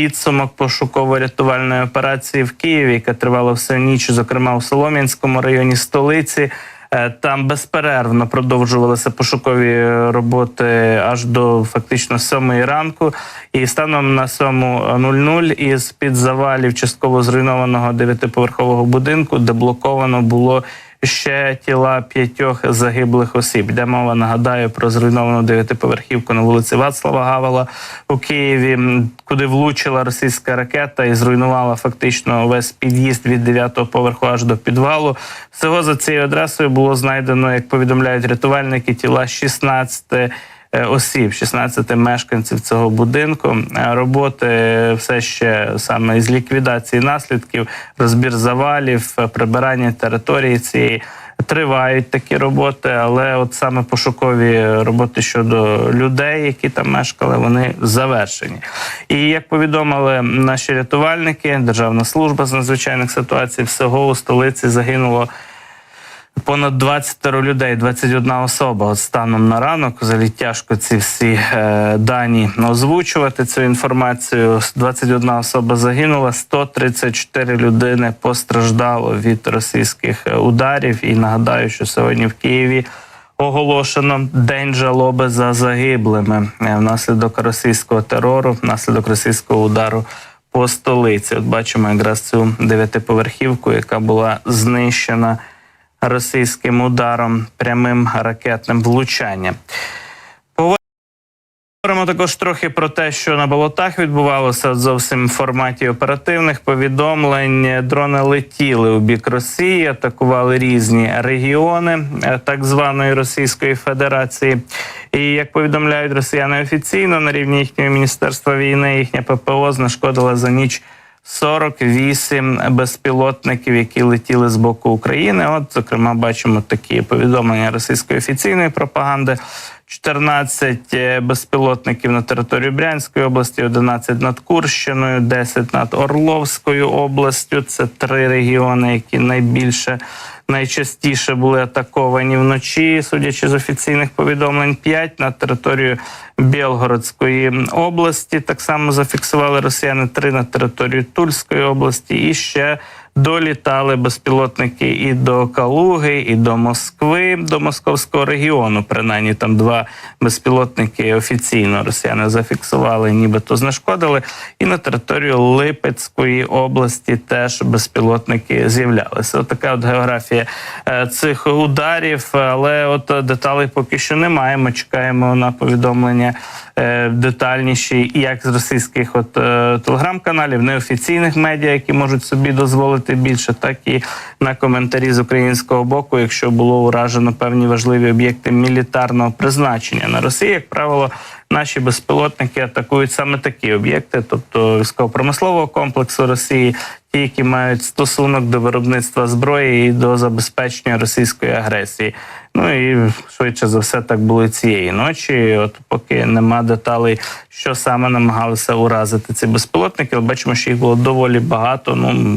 підсумок пошуково-рятувальної операції в Києві, яка тривала всю ніч, зокрема у Солом'янському районі столиці. Е, Там безперервно продовжувалися пошукові роботи аж до фактично сьомої ранку. І станом на 7.00 із під завалів частково зруйнованого дев'ятиповерхового будинку деблоковано було ще тіла п'ятьох загиблих осіб. Де мова, нагадаю, про зруйновану дев'ятиповерхівку на вулиці Вацлава Гавела у Києві, куди влучила російська ракета і зруйнувала фактично весь під'їзд від дев'ятого поверху аж до підвалу. Всього за цією адресою було знайдено, як повідомляють рятувальники, тіла 16 е, осіб, 16 мешканців цього будинку. Е, Роботи все ще саме із ліквідації наслідків, розбір завалів, е, прибирання території цієї. Тривають такі роботи, але от саме пошукові роботи щодо людей, які там мешкали, вони завершені. І як повідомили наші рятувальники, Державна служба з надзвичайних ситуацій, всього у столиці загинуло понад 20 людей, 21 особа. Станом на ранок взагалі тяжко ці всі е, дані озвучувати цю інформацію. 21 особа загинула, 134 людини постраждало від російських е, ударів. І нагадаю, що сьогодні в Києві. Оголошено день жалоби за загиблими е, внаслідок російського терору, внаслідок російського удару по столиці. От бачимо якраз цю дев'ятиповерхівку, яка була знищена російським ударом, прямим ракетним влучанням. Говоримо також трохи про те, що на болотах відбувалося зовсім в форматі оперативних повідомлень. Дрони летіли у бік Росії, атакували різні регіони е, так званої Російської Федерації. І як повідомляють росіяни офіційно на рівні їхнього міністерства війни, їхня ППО знешкодила за ніч 48 безпілотників, які летіли з боку України. От, зокрема, бачимо такі повідомлення російської офіційної пропаганди. 14 е, безпілотників на території Брянської області, 11 над Курщиною, 10 над Орловською областю. Це три регіони, які найбільше найчастіше були атаковані вночі, судячи з офіційних повідомлень, 5 на територію Білгородської області. Так само зафіксували росіяни 3 на територію Тульської області і ще. Долітали безпілотники і до Калуги, і до Москви, до московського регіону. Принаймні там два безпілотники офіційно росіяни зафіксували, нібито знешкодили. І на територію Липецької області теж безпілотники з'являлися. От така от географія е, цих ударів. Але от деталей поки що немає. Ми чекаємо на повідомлення е, детальніші, як з російських от е, телеграм-каналів, неофіційних медіа, які можуть собі дозволити більше, так і на коментарі з українського боку, якщо було уражено певні важливі об'єкти мілітарного призначення на Росії, як правило. Наші безпілотники атакують саме такі об'єкти, тобто військово-промислового комплексу Росії, ті, які мають стосунок до виробництва зброї і до забезпечення російської агресії. Ну і швидше за все так було цієї ночі. От поки нема деталей, що саме намагалися уразити ці безпілотники, але бачимо, що їх було доволі багато. Ну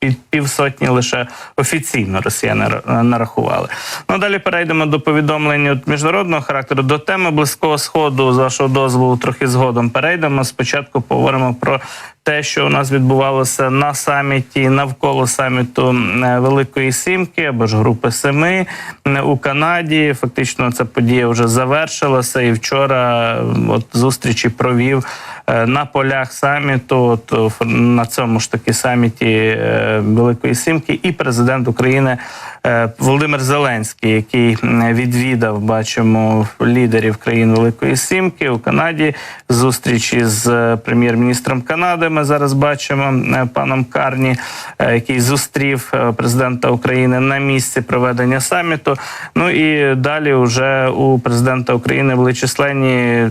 під півсотні лише офіційно росіяни ра- нарахували. Ну далі перейдемо до повідомлень от міжнародного характеру до теми близького сходу. З вашого дозволу трохи згодом перейдемо. Спочатку поговоримо про те, що у нас відбувалося на саміті навколо саміту е, Великої Сімки або ж групи Семи е, у Канаді. Фактично, ця подія вже завершилася, і вчора е, от зустрічі провів е, на полях саміту. От ф- на цьому ж таки саміті е, Великої Сімки, і президент України е, Володимир Зеленський, який відвідав, бачимо лідерів країн Великої Сімки у Канаді. Зустрічі з е, прем'єр-міністром Канади. Ми зараз бачимо е, паном Карні, е, який зустрів е, президента України на місці проведення саміту. Ну і далі вже у президента України були численні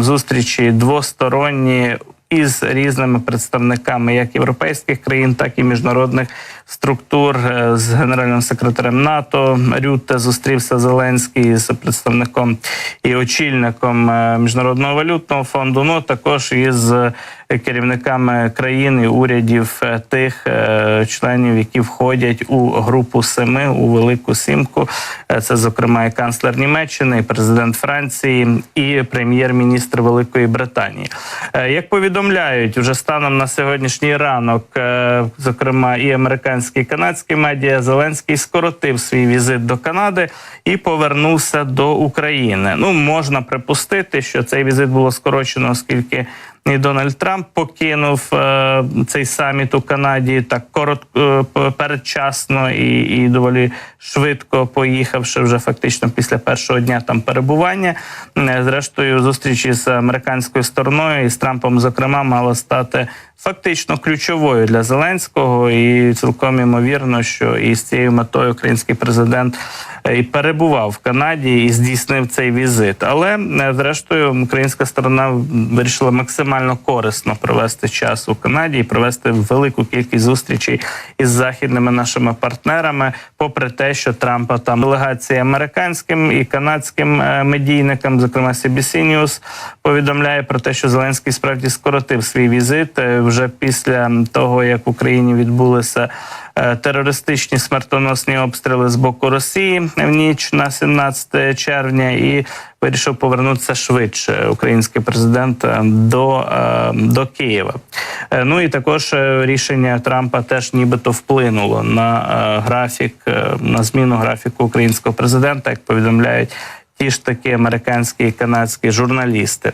зустрічі двосторонні із різними представниками як європейських країн, так і міжнародних структур е, з генеральним секретарем НАТО Рютте зустрівся Зеленський з представником і очільником е, міжнародного валютного фонду. Ну також із керівниками країн і урядів е, тих членів, які входять у групу семи у велику сімку. Це зокрема і канцлер Німеччини, і президент Франції, і прем'єр-міністр Великої Британії. Як повідомляють уже станом на сьогоднішній ранок, зокрема і американські і канадські медіа, Зеленський скоротив свій візит до Канади і повернувся до України. Ну можна припустити, що цей візит було скорочено, оскільки і Дональд Трамп покинув е, цей саміт у Канаді так коротко е, передчасно і, і доволі швидко поїхавши вже фактично після першого дня там перебування. Е, Зрештою, зустріч із американською стороною і з Трампом, зокрема, мала стати фактично ключовою для Зеленського, і цілком імовірно, що і з цією метою український президент е, і перебував в Канаді і здійснив цей візит. Але е, зрештою українська сторона вирішила максимально корисно провести час у Канаді і провести велику кількість зустрічей із західними нашими партнерами, попри те, що Трампа там делегації американським і канадським е, медійникам, зокрема CBC News, повідомляє про те, що Зеленський справді скоротив свій візит е, вже після того, як в Україні відбулися терористичні смертоносні обстріли з боку Росії в ніч на 17 червня, і вирішив повернутися швидше український президент е, до, е, до Києва. Е, Ну і також е, рішення Трампа теж нібито вплинуло на е, графік, е, на зміну графіку українського президента, як повідомляють ті ж таки американські і канадські журналісти.